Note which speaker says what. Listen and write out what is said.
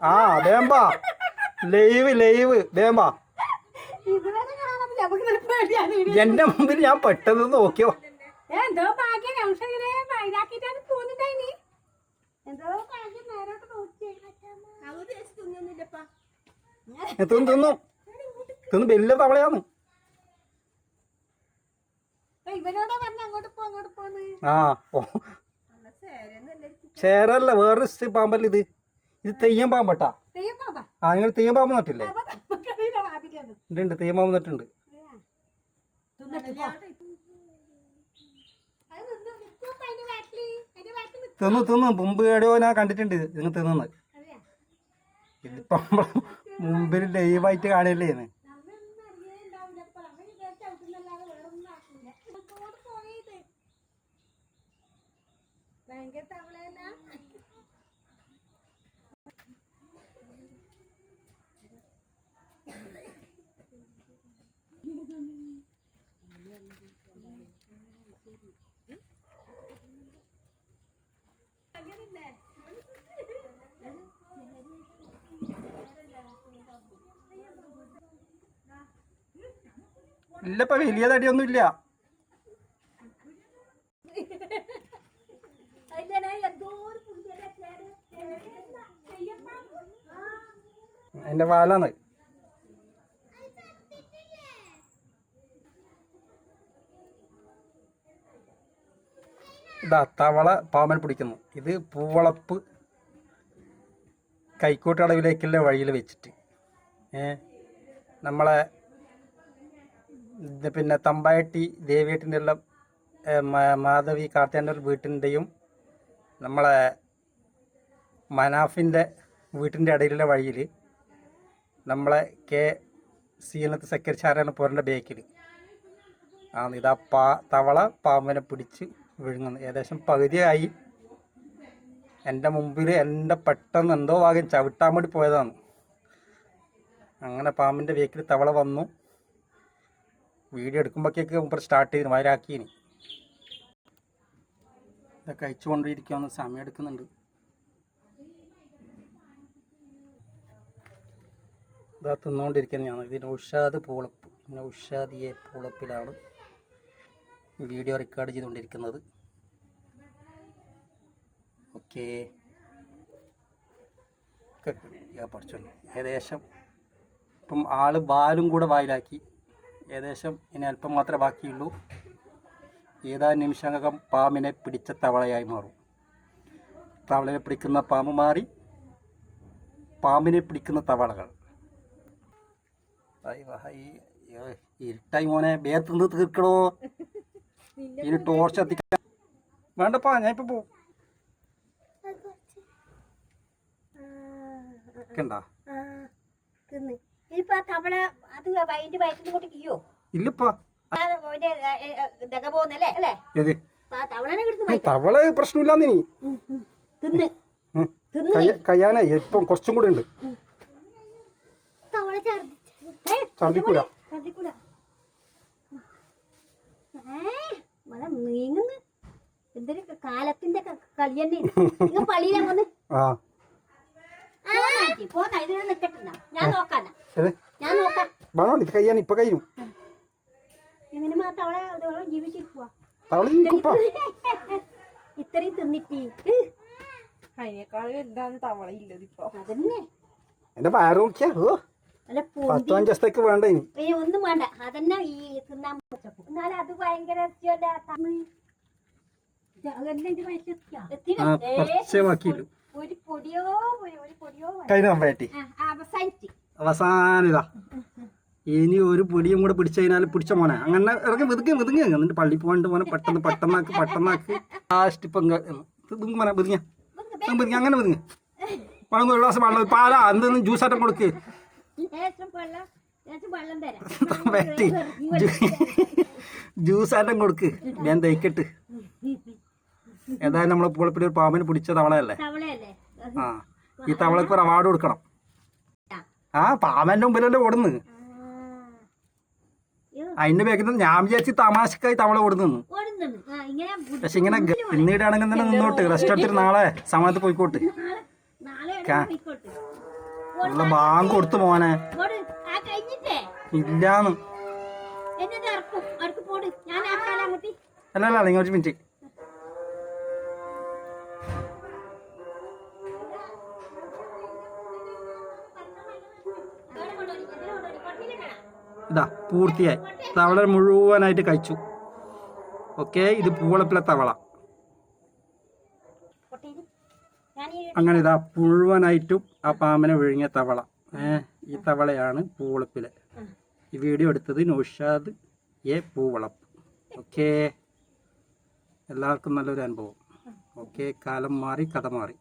Speaker 1: ആ വേമ്പാ live live. വേമ്പാ എന്റെ മുമ്പിൽ ഞാൻ പെട്ടെന്ന് നോക്കിയോ തിന്നു തിന്നു. തിന്നു വലിയ തവളയാന്ന്
Speaker 2: ഇവനോടാ പറഞ്ഞ അങ്ങോട്ട് പോ അങ്ങോട്ട് പോന്ന്.
Speaker 1: ആ ഓ. ചേരല്ല വേറൊരു പാമ്പല്ല ഇത്? ഇത് തെയ്യം പാമ്പട്ടാ ആ നിങ്ങൾ തെയ്യം പാമ്പ് നട്ടില്ലേ ഉണ്ട് തെയ്യം പാമ്പ് നട്ടുണ്ട്. തിന്നു തിന്നു മുമ്പ് എവിടെയോ ഞാൻ കണ്ടിട്ടുണ്ട് നിങ്ങൾ
Speaker 2: തിന്നു
Speaker 1: ഇതിപ്പോ മുമ്പിൽ ലൈവായിട്ട് കാണില്ലേ
Speaker 2: ഭയങ്കര നമ്മൊന്നും
Speaker 1: ഇല്ലപ്പ വലിയ തടിയൊന്നും ഇല്ല എന്റെ വാലാന്ന് ഇതാ തവള പാമ്പൻ പിടിക്കുന്നു. ഇത് പൂവളപ്പ് കൈക്കോട്ടടവിലേക്കുള്ള വഴിയിൽ വെച്ചിട്ട്. നമ്മളെ പിന്നെ തമ്പായട്ടി ദേവിയേട്ടിന്റെ എല്ലാം മാധവി കാർത്തേന്റെ വീട്ടിന്റെയും നമ്മളെ മനാഫിന്റെ വീട്ടിന്റെ ഇടയിലുള്ള വഴിയിൽ നമ്മളെ കെ സീനത്ത് സെക്രട്ടറി ആരാണ് പോരേണ്ട ബേക്കിൽ ആ ഇതാ പാ തവള പാമ്പിനെ പിടിച്ച് വിഴുങ്ങുന്നു. ഏകദേശം പകുതിയായി. എന്റെ മുമ്പിൽ എന്റെ പെട്ടെന്ന് എന്തോ ഭാഗം ചവിട്ടാൻ വേണ്ടി പോയതാണ്. അങ്ങനെ പാമ്പിന്റെ വേക്കിൽ തവള വന്നു. വീഡിയോ എടുക്കുമ്പോഴേക്ക് മുമ്പ് സ്റ്റാർട്ട് ചെയ്തു. വയറാക്കിയിനി. ഇതൊക്കെ അയച്ചുകൊണ്ടിരിക്കുകയെന്ന് സമയം എടുക്കുന്നുണ്ട്. ഇതാ തിന്നുകൊണ്ടിരിക്കുന്നതാണ്. ഇതിന് ഉഷാദ് പൂളപ്പ്. നൗഷാദിയെ പൂളപ്പിലാണ്. വീഡിയോ റെക്കോർഡ് ചെയ്തുകൊണ്ടിരിക്കുന്നത് ഓക്കെ ഏകദേശം ഇപ്പം ആൾ ബാലും കൂടെ വായിലാക്കി ഏകദേശം ഇനി അല്പം മാത്രമേ ബാക്കിയുള്ളൂ ഏതാനും നിമിഷങ്ങൾക്കും പാമ്പിനെ പിടിച്ച തവളയായി മാറും തവളയെ പിടിക്കുന്ന പാമ്പ് മാറി പാമ്പിനെ പിടിക്കുന്ന തവളകൾ ഇരുട്ടായി മോനെ ബേർത്ത് തീർക്കണോ ഇനി ടോർച്ച് എത്തിക്കാൻ വേണ്ടപ്പാ ഞാൻ ഇപ്പൊ പോവും.
Speaker 2: തവള
Speaker 1: കയ്യ- കയ്യാനേ ഇപ്പം കുറച്ചും കൂടെ ഉണ്ട്.
Speaker 2: തവള നീങ്ങുന്നു. എന്തൊരു കാലത്തിന്റെ കളി തന്നെ നിങ്ങൾ പള്ളിയിലെ വന്ന് പോന്നാ ഇതിനെ ഞാൻ നോക്കാനാ ഞാൻ നോക്കാം
Speaker 1: ഇപ്പൊ കഴിയും
Speaker 2: ഇത്രയും തിന്നിട്ട്.
Speaker 1: എന്റെ വയറ് നോക്കിയാ പത്ത് വേണ്ട
Speaker 2: ഒന്നും വേണ്ട. അതന്നെ ഈ തിന്നാൻ ഭയങ്കര ഇറച്ചിയല്ല തന്ന്. ഇത് അതെല്ലാം ഇത് വയറ്റിലെത്തിയോ? എത്തിയോ?
Speaker 1: ആ
Speaker 2: ഏ,
Speaker 1: കുറച്ചേ ബാക്കിയുള്ളൂ
Speaker 2: ഒരു പൊടിയോ ഒരു- ഒരു പൊടിയോ വേണ്ട.
Speaker 1: കഴിഞ്ഞ തമ്പേട്ടി
Speaker 2: ആ, ആ, അവസാനിച്ച്.
Speaker 1: അവസാനം ഇനി ഒരു പൊടിയും കൂടെ പിടിച്ചു കഴിഞ്ഞാൽ പിടിച്ച മോനെ. അങ്ങനെ ഇറങ്ങി വെതുങ്ങി വെതുങ്ങി എന്നിട്ട് പള്ളി പോകാണ്ട് മോനെ പെട്ടെന്ന് പെട്ടെന്നാക്ക് പെട്ടെന്നാക്ക്. ലാസ്റ്റ് ഇപ്പം മോനെ വെതുങ്ങ വെതുങ്ങി അങ്ങനെ വെതുങ്ങി വെള്ളം ഒരു ഗ്ലാസ് വെള്ളം പാലാ. എന്തെങ്കിലും ജ്യൂസാറ്റം കൊടുക്ക്.
Speaker 2: ലേശം
Speaker 1: ജ്യൂസ് ജ്യൂസാറ്റം കൊടുക്ക്. ഞാൻ തയ്ക്കട്ട് ഏതായാലും നമ്മളെ പൂളപ്പിടി ഒരു പാമ്പിന് പിടിച്ച തവളയല്ലേ? ആ. ഈ തവളക്ക് ഒരു അവാർഡ് കൊടുക്കണം. ആ പാമ്പന്റെ മുമ്പിലല്ലേ ഓടുന്നു അതിന്റെ ബാക്കിൽ ഞാൻ വിചാരിച്ച് തമാശക്കായി തവള ഓടുന്നു പക്ഷെ ഇങ്ങനെ പിന്നീടാണെങ്കിൽ തന്നെ നിന്നോട്ട്. റെസ്റ്റ് എടുത്തിട്ട് നാളെ സമയത്ത് പോയിക്കോട്ട്. ഉള്ള ബാങ്ക് കൊടുത്തു മോനെ. ഇല്ലാന്ന്. അല്ല അല്ല നിങ്ങൾ ഒരു മിനിറ്റ്. ഇതാ പൂർത്തിയായി. തവള മുഴുവനായിട്ട് കഴിച്ചു. ഓക്കെ ഇത് പൂവളപ്പിലെ തവള
Speaker 2: കൊട്ടിയിൽ ഞാൻ ഈ
Speaker 1: അങ്ങനെ ഇതാ മുഴുവനായിട്ടും ആ പാമ്പനെ വിഴുങ്ങിയ തവള. ഏ ഈ തവളയാണ് പൂവളപ്പിലെ. ഈ വീഡിയോ എടുത്തത് നൗഷാദ് എ പൂവളപ്പ്. ഓക്കേ. എല്ലാവർക്കും നല്ലൊരു അനുഭവം. ഓക്കെ കാലം മാറി കഥ മാറി.